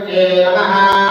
नमः।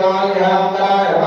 Namo Namo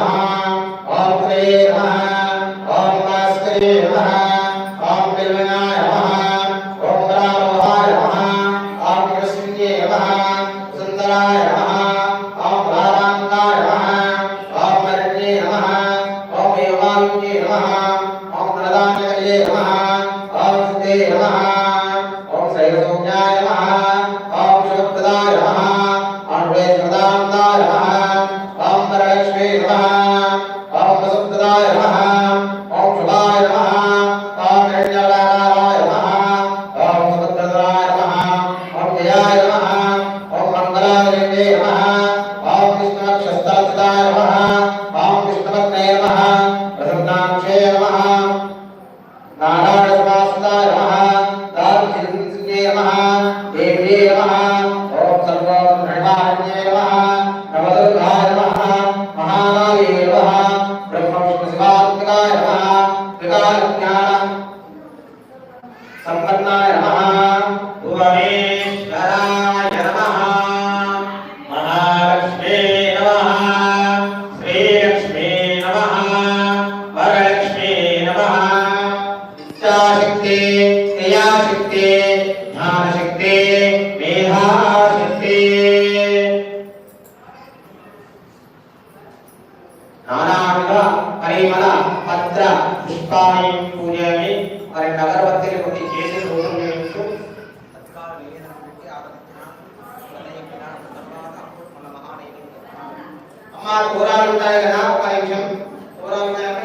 हमारा oral ఉంటాయిగా నా పరీక్షం ఓరల్ నాక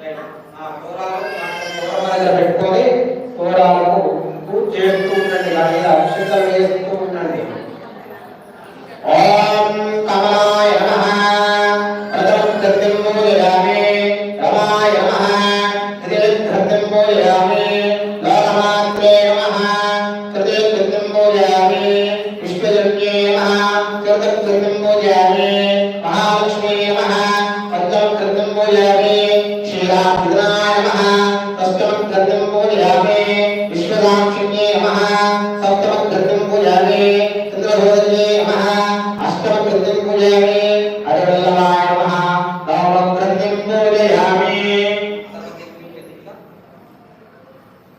రైట్ ఆ ఓరల్ మనం ఓరల్ దగ్గర పెట్టుకొని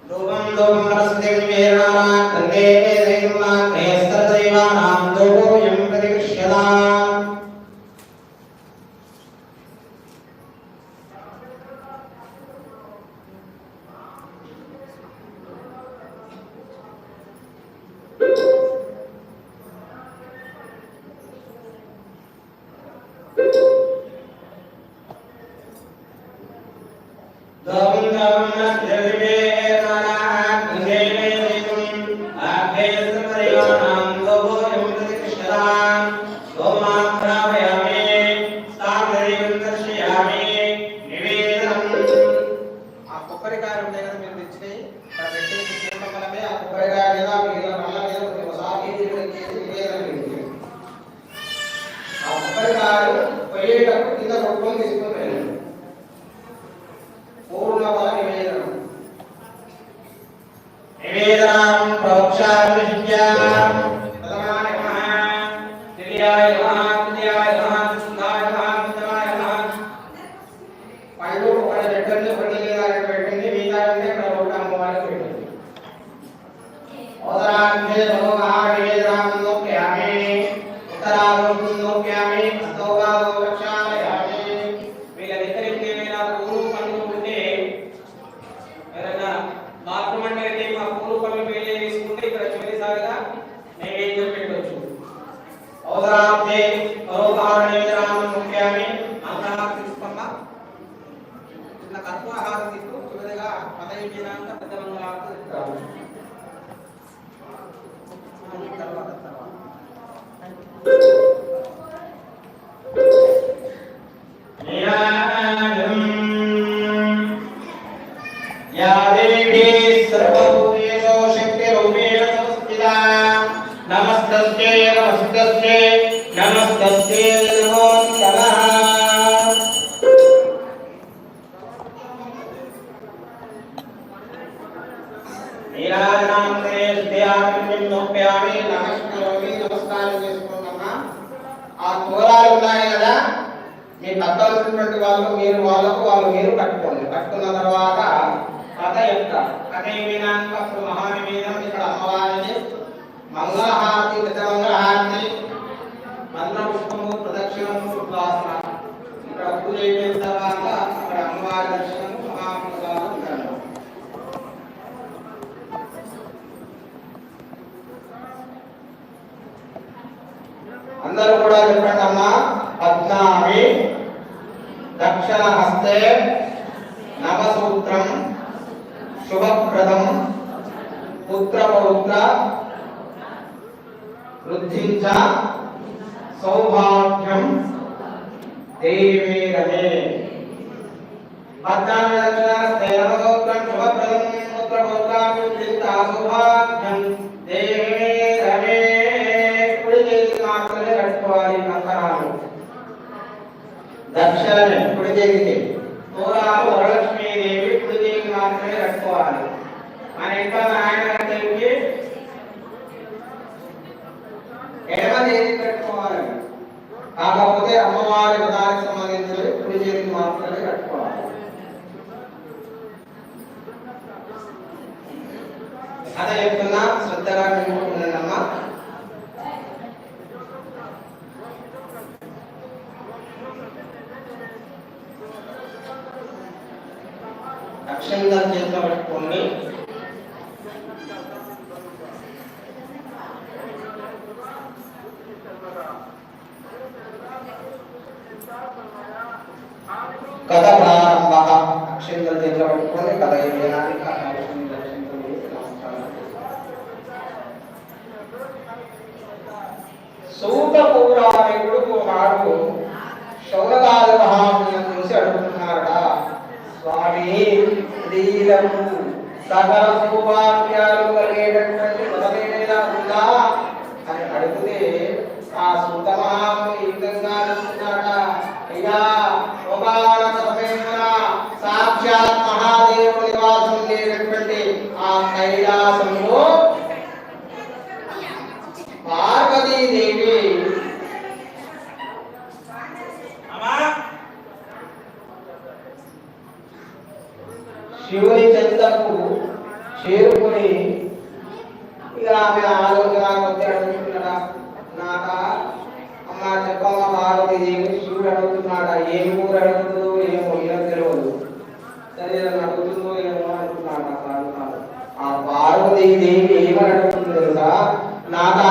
ధూపం ధూపం నమస్తే గ్రంథే దైవమాగ్నే ఆ కొబ్బరికాయలు పోయేటప్పుడు చివరిగా పదహైదు పెద్ద మంగళారతి ఇస్తారు తర్వాత తర్వాత వాళ్ళు మీరు వాళ్ళకు వాళ్ళు మీరు కట్టుకోండి. కట్టుకున్న తర్వాత కథ యొక్క కథ ఏమినాక అప్పుడు ఇక్కడ అమ్మవారిని మంగళహారతి పెద్ద మంగళహారతి మంత్ర పుష్పము ప్రదక్షిణము ఉద్వాసన ఇక్కడ పూజ అయిపోయిన తర్వాత అక్కడ అమ్మవారి దర్శనము మహాప్రసాదం అందరూ కూడా చెప్పండి. అనేది కట్టుకోవాలి. మన ఇంట్లో ఆయన చేతికి ఎడమ చేతికి కట్టుకోవాలి. కాకపోతే అమ్మవారి పదానికి సంబంధించి కుడి చేతికి మాత్రమే కట్టుకోవాలి. అదే చెప్తున్నా శ్రద్ధగా వినుకుంటున్నానమ్మా అక్షంతలు చేతిలో పెట్టుకోండి కథ ప్రారంభ. అక్షంతలు చేతిలో పెట్టుకోండి కథ ఏం చేయాలి కథ అక్షంతలు అక్షంతలు వేసి నమస్కారం. సూత పౌరాణికుడు ఒకనాడు శౌనకాల మహాముని చూసి శరీరము సకల సౌభాగ్యాలు కలిగేటటువంటి మొదలైన ఉందా అని అడిగితే ఆ సుత మహాముని ఈ విధంగా అనుకున్నాడ అయ్యా ఒకనొక సమయమున సాక్షాత్ మహాదేవుడి నివాస నివాసం లేనటువంటి ఆ కైలాసంలో శివుని చెంతకు చేరుకుని ఇక ఆమె ఆలోచన కొద్ది నాక అమ్మ చెప్పమ్మ పార్వతీదేవి శివుడు అడుగుతున్నాడా? ఏ ఊరు అడుగుతున్నాడు ఏమో ఇలా తెలియదు సరే నన్ను అడుగుతుందో ఏమో అనుకున్నాడు ఆ కాదు కాదు. ఆ పార్వతీదేవి ఏమని అడుగుతుంది తెలుసా నాక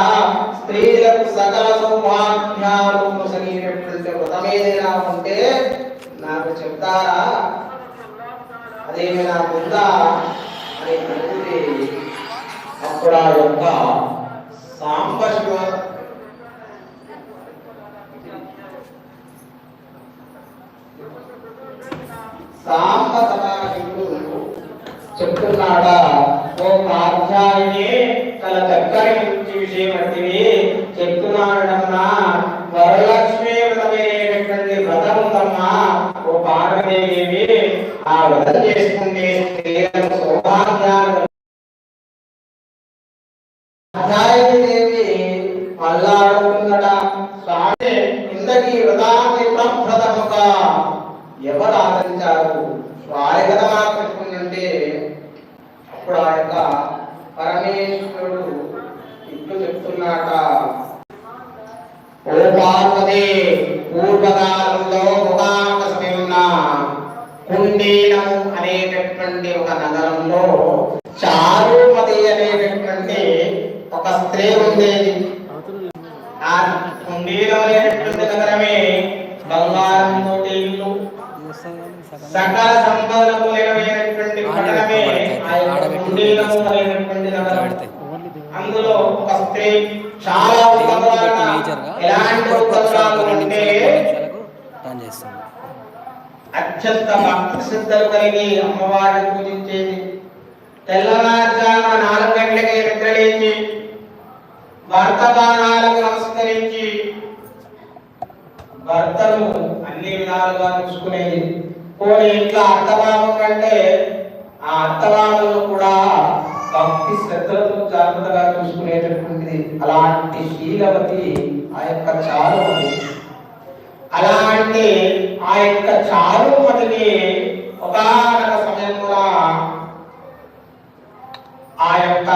స్త్రీలకు సకల సౌభాగ్యాలు ముసగినటువంటి వ్రతం ఏదైనా ఉంటే నాకు చెప్తారా అదేమైనా ఉందా అని అడిగితే అప్పుడు ఆ యొక్క సాంబశివ సాంబ సదాశివుడు చెప్తున్నాడా ఓ కాధ్యాయిని తన దగ్గర నుంచి విషయం అంటివి చెప్తున్నాడమ్మా వరలక్ష్మి వ్రతమైనటువంటి వ్రతం ఉందమ్మా ఓ పార్వదేవి ఆ వ్రతం చేసుకుంటే స్త్రీలకు సౌభాగ్యాలు దేవి మళ్ళా అడుగుతుందట స్వామి ఇందకి వ్రతాన్ని ప్రప్రథముగా ఎవరు ఆదరించారు వారి కదా మాట్లాడుకుంటుంటే అప్పుడు ఆ యొక్క పరమేశ్వరుడు ఇట్లు చెప్తున్నాట. ఓ పార్వతి పూర్వకాలంలో ఒకనొక సమయంలో కుండీనము అనేటటువంటి ఒక నగరంలో చారుమతి అనేటటువంటి ఒక స్త్రీ ఉండేది ఆ కుండీలో అనేటటువంటి నగరమే బంగారం ఇల్లు సకల సంపదలకు నిలవైనటువంటి పట్టణమే అందులో ఒక స్త్రీ చాలా ఉత్తమరాలు ఎలాంటి ఉత్తమరాలు అంటే అత్యంత భక్తి శ్రద్ధలు కలిగి అమ్మవారిని పూజించేది. తెల్లవారుజామున నాలుగు గంటలకే నిద్రలేచి భర్త భర్తను అన్ని విధాలుగా చూసుకునేది పోనీ ఇంట్లో అత్తమామ కంటే ఆ అత్తమామలు కూడా భక్తి శ్రద్ధలతో జాగ్రత్తగా చూసుకునేటటువంటిది. అలాంటి శీలవతి ఆ యొక్క చారుమతి. అలాంటి ఆ యొక్క చారుమతిని ఒకనొక సమయంలో ఆ యొక్క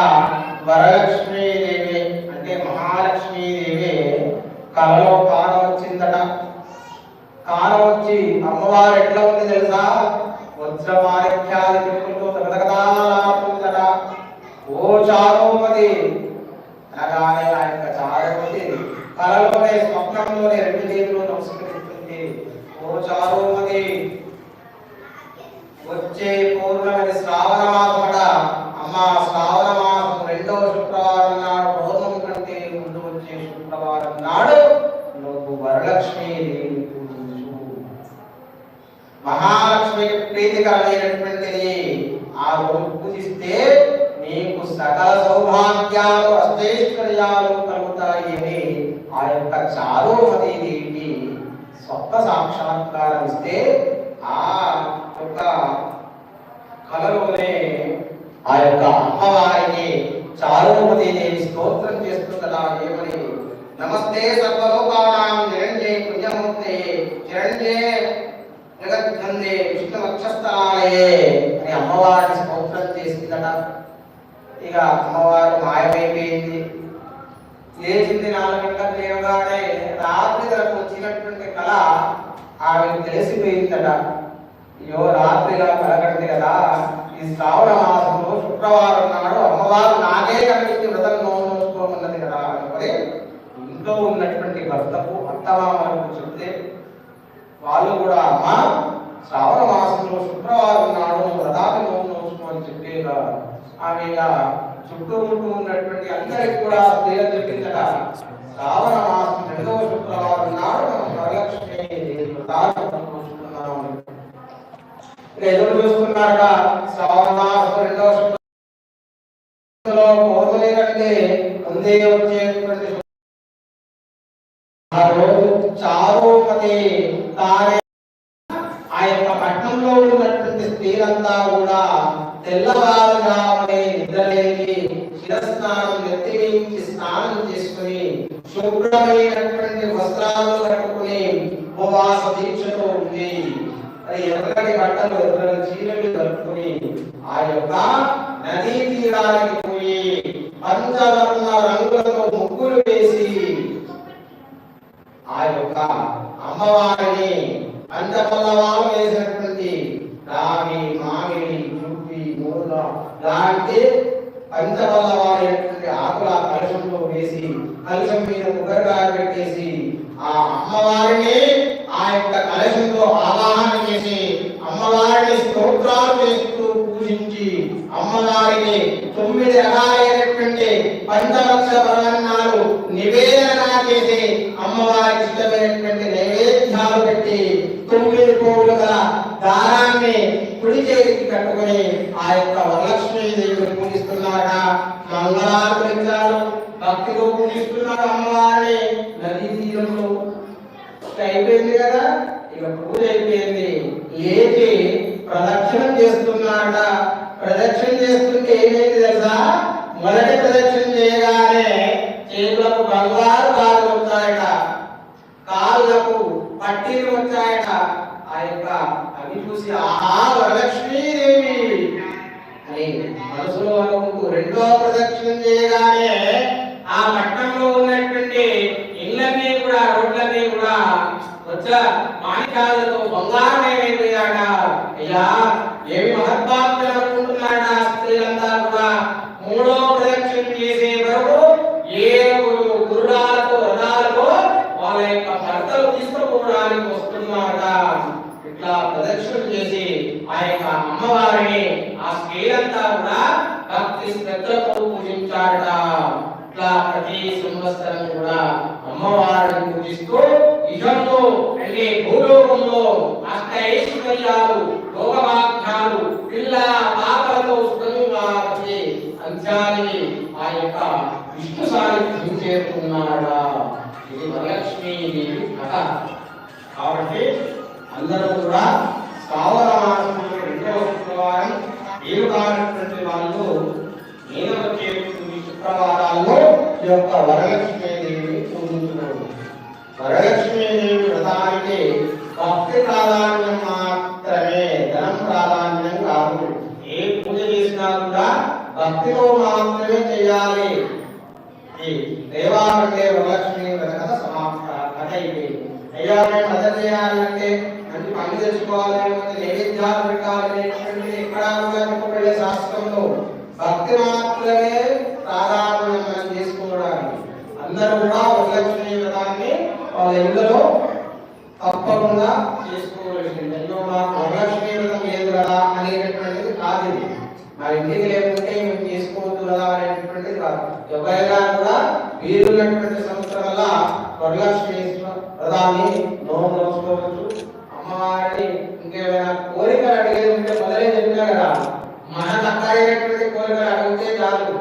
వరలక్ష్మీదేవి అంటే మహాలక్ష్మీదేవి కలలో కాన వచ్చిందట కాన వచ్చి అమ్మవారు ఎట్లా ఉంది తెలుసా? వజ్రమాణిక్యాది పెట్టుకుంటూ తగదగదాలాడుతుందట ఓ చారుమతి. అనగానే ఆ యొక్క చారుమతి కలలోనే స్వప్నంలోనే రెండు చేతులు నమస్కరిస్తుంది. ఓ చారుమతి. వచ్చే పౌర్ణమి శ్రావణ మాసమట అమ్మ శ్రావణ మాసం రెండవ శుక్రవారం నాడు పౌర్ణమి కంటే ముందు వచ్చే శుక్రవారం నాడు నువ్వు వరలక్ష్మి మహాలక్ష్మికి ప్రీతికరమైనటువంటిది. ఆ రోజు పూజిస్తే నీకు సకల సౌభాగ్యాలు అష్టైశ్వర్యాలు కలుగుతాయి అని ఆ యొక్క చారుమతి దేవికి స్వప్న సాక్షాత్కారం ఇస్తే ఆ యొక్క కలలోనే ఆ యొక్క అమ్మవారికి చారుమతి దేవి స్తోత్రం చేస్తుంది కదా ఏమని? నమస్తే సర్వలోకానాం నిరంజయ పుణ్యమూర్తి చిరంజయ జగద్గంధే విష్ణు అని అమ్మవారిని స్తోత్రం చేసిందట. ఇక అమ్మవారు మాయమైపోయింది. లేచింది నాలుగు లేవగానే రాత్రి తనకు వచ్చినటువంటి కళ ఆమెకు తెలిసిపోయిందట. అయ్యో రాత్రి ఇలా కలగండి కదా. ఈ శ్రావణ మాసంలో శుక్రవారం నాడు అమ్మవారు నాకే కనిపించి వ్రతం నోసుకోమన్నది కదా అనుకుని ఇంట్లో ఉన్నటువంటి భర్తకు అత్తమామలకు చెప్తే వాళ్ళు కూడా అమ్మ శ్రావణ మాసంలో శుక్రవారం నాడు వ్రతాన్ని నోము నోసుకోమని చెప్పేలా ఆమె చుట్టూ చుట్టుముట్టు ఉన్నటువంటి అందరికి కూడా స్త్రీలు చెప్పిందట. శ్రావణ మాసం రెండవ శుక్రవారం నాడు మనం వరలక్ష్మి దేవి నోచుకున్నాం ఎదురు చూస్తున్నారట శ్రావణ మాసం రెండవ శుక్రవారం పౌర్ణమి వచ్చేటువంటి ఆ ఆ యొక్క పట్టణంలో ఉన్నటువంటి స్త్రీలంతా కూడా తెల్లవారుగానే నిద్రలేని శిరస్నానం నెత్తిమించి స్నానం చేసుకుని శుభ్రమైనటువంటి వస్త్రాలు కట్టుకుని ఉపవాస చీరలు కట్టుకుని ఆ యొక్క నదీ తీరానికి పోయి పంచవర్ణ రంగులతో ముగ్గులు వేసి ఆ యొక్క అమ్మవారిని పంచపల్లవాలు వేసినటువంటి రావి మామిడి చుప్పి మూల లాంటి పంచపల్లవారైనటువంటి ఆకుల కలుషంలో వేసి కలుషం మీద ముగ్గురుగా పెట్టేసి ఆ అమ్మవారిని ఆ యొక్క కలశంలో ఆవాహన చేసి అమ్మవారిని స్తోత్రాలు చేస్తూ పూజించి అమ్మవారిని తొమ్మిది రకాలైనటువంటి పంచలక్ష పరమాన్నాలు నివేదన చేసి అమ్మవారి ఇష్టమైనటువంటి నైవేద్యాలు పెట్టి కోవులు గల దారాన్ని కుడి చేతికి కట్టుకొని ఆ యొక్క వరలక్ష్మీ దేవిని పూజిస్తున్నారట. మంగళాలు ఇచ్చారు భక్తితో పూజిస్తున్నారు అమ్మవారిని. నదీ తీరంలో. అయిపోయింది కదా? ఇక పూజ అయిపోయింది. లేచి ప్రదక్షిణం చేస్తున్నాడట ప్రదక్షిణ చేస్తుంటే ఏమైంది తెలుసా? మొదటి ప్రదక్షిణ చేయగానే చేతులకు బంగారు కాళ్ళు వచ్చాయట కాళ్ళకు పట్టీలు వచ్చాయట. ఆ యొక్క అవి చూసి ఆహా వరలక్ష్మీదేవి! అని మనసులో అనుకుంటూ రెండో ప్రదక్షిణ చేయగానే ఆ పట్టణంలో ఉన్నటువంటి ఇళ్ళన్నీ కూడా రోడ్లన్నీ కూడా వచ్చా మాణికాలతో బంగారమేమైపోయాడ అయ్యా ఏమి మహత్వాత్మలు అనుకుంటున్నాడా స్త్రీలంతా కూడా మూడో ప్రదక్షిణ చేసే వరకు ఏడుగురు గుర్రాలతో రథాలతో వాళ్ళ యొక్క భర్తలు తీసుకుపోవడానికి వస్తున్నారట ఇట్లా ప్రదక్షిణ చేసి ఆ యొక్క అమ్మవారిని ఆ స్త్రీలంతా కూడా భక్తి శ్రద్ధలతో పూజించారట ఇట్లా ప్రతి సంవత్సరం కూడా అమ్మవారిని పూజిస్తూ ఇదంలో అంటే భూలోకంలో అష్ట ఐశ్వర్యాలు భోగభాగ్యాలు పిల్ల పాపలతో సుఖంగా వచ్చే అంశాన్ని ఆ యొక్క విష్ణు సాన్నిధ్యం చేరుకున్నాడా ఇది వరలక్ష్మీదేవి కథ కాబట్టి అందరూ కూడా స్థావర మాసంలో రెండవ శుక్రవారం వీలు కానటువంటి వాళ్ళు నేను వచ్చేటువంటి శుక్రవారాల్లో ఈ యొక్క వరలక్ష్మీదేవిని పూజించుకోండి. వరలక్ష్మీదేవి వ్రతానికి భక్తి ప్రాధాన్యం మాత్రమే ధనం ప్రాధాన్యం కాదు. ఏ పూజ చేసినా కూడా భక్తితో మాత్రమే చేయాలి. ఈ దేవాలయ వరలక్ష్మి వ్రత సమాప్త కథ ఇది అయ్యా మేము కథ చేయాలంటే మంచి పని తెచ్చుకోవాలి మంచి నైవేద్యాలు పెట్టాలి అనేటువంటి ఇక్కడ శాస్త్రంలో భక్తి మాత్రమే ప్రాధాన్యం అందరూ కూడా వరలక్ష్మి వ్రతాన్ని వాళ్ళ ఇళ్ళలో తప్పకుండా చేసుకోవాల్సింది అయ్యో మాకు వరలక్ష్మి వ్రతం లేదు కదా అనేటటువంటిది కాదు మరి ఇంటికి లేకుంటే మేము చేసుకోవద్దు కదా అనేటటువంటిది కాదు. ఎవరైనా కూడా వీరున్నటువంటి సంవత్సరం వల్ల వరలక్ష్మి వ్రతాన్ని నోము నోచుకోవచ్చు. అమ్మవారిని ఇంకేమైనా కోరికలు అడిగేది ఉంటే మొదలే చెప్పినా కదా. మన తక్కువ కోరికలు అడిగితే చాలు.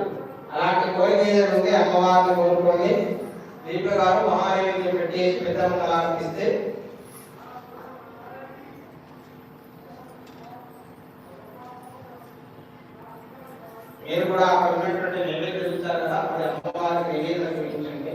అలాంటి కోరిక ఏదైనా అమ్మవారిని కోరుకొని దీప గారు మహాదేవిని పెట్టి పెద్దమ్మ అలా అనిపిస్తే మీరు కూడా అక్కడ ఉన్నటువంటి నైవేద్యం కదా అది అమ్మవారికి నివేదన చూపించండి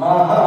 మహా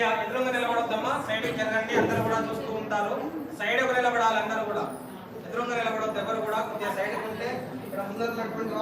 కొద్దిగా ఎదురుగా నిలబడొద్దమ్మా. సైడ్కి జరగండి అందరూ కూడా చూస్తూ ఉంటారు. సైడ్ ఒక నిలబడాలి అందరూ కూడా. ఎదురుగా నిలబడొద్దు ఎవరు కూడా. కొద్దిగా సైడ్ ఉంటే ఇక్కడ ముందర ఉన్నటువంటి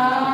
Ah.